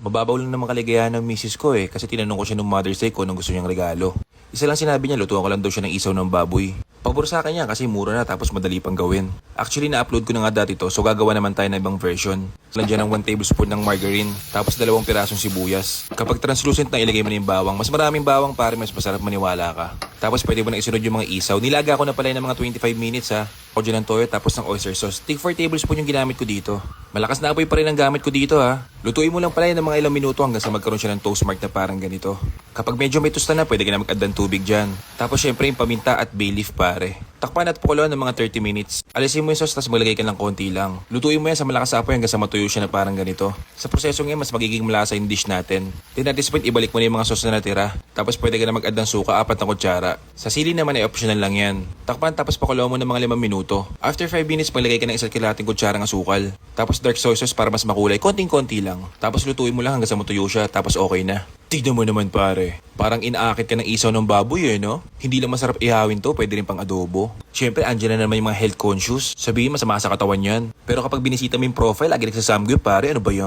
Mababaw lang naman kaligayahan ng misis ko eh kasi tinanong ko siya nung Mother's Day kung anong gusto niyang regalo. Isa lang sinabi niya, lutuan ko lang daw siya ng isaw ng baboy. Pabor sa akin yan kasi mura na tapos madali pang gawin. Actually, na-upload ko na nga dati to so gagawa naman tayo ng ibang version. Landiyan ng 1 tablespoon ng margarine tapos dalawang pirasong sibuyas. Kapag translucent na ilagay mo na yung bawang, mas maraming bawang pare mas masarap maniwala ka. Tapos pwede mo na isunod yung mga isaw. Nilaga ko na pala ng mga 25 minutes ha. Dyan ng toyo tapos ng oyster sauce. Tig 4 tablespoon yung ginamit ko dito. Malakas na apoy pa rin ang gamit ko dito ha. Lutuin mo lang pala yan ng mga ilang minuto hanggang sa magkaroon siya ng toast mark na parang ganito. Kapag medyo may tosta na, pwede ka na mag-add ng tubig dyan. Tapos syempre yung paminta at bay leaf pare. Takpan at pakuluan ng mga 30 minutes. Alisin mo yung sauce tapos maglagay ka ng konti lang. Lutuin mo yan sa malakas apoy hanggang sa matuyo siya na parang ganito. Sa proseso ngayon, mas magiging malasa yung dish natin. Then at this point, ibalik mo na yung mga sauce na natira. Tapos pwede ka na mag-add ng suka, apat na kutsara. Sa sili naman ay optional lang yan. Takpan tapos pakuluan mo ng mga 5 minuto. After 5 minutes, maglagay ka ng isa't kalating kutsara ng asukal. Tapos dark soy sauce para mas makulay, konting-konti lang. Tapos lutuin mo lang hanggang sa matuyo siya, tapos okay na. Tignan mo naman pare. Parang inaakit ka ng isaw ng baboy eh, no? Hindi lang masarap ihawin to, pwede rin pang adobo. Siyempre, andyan na naman yung mga health conscious. Sabihin, masama sa katawan yan. Pero kapag binisita mo yung profile, lagi nagsasamgyup pare, ano ba yan?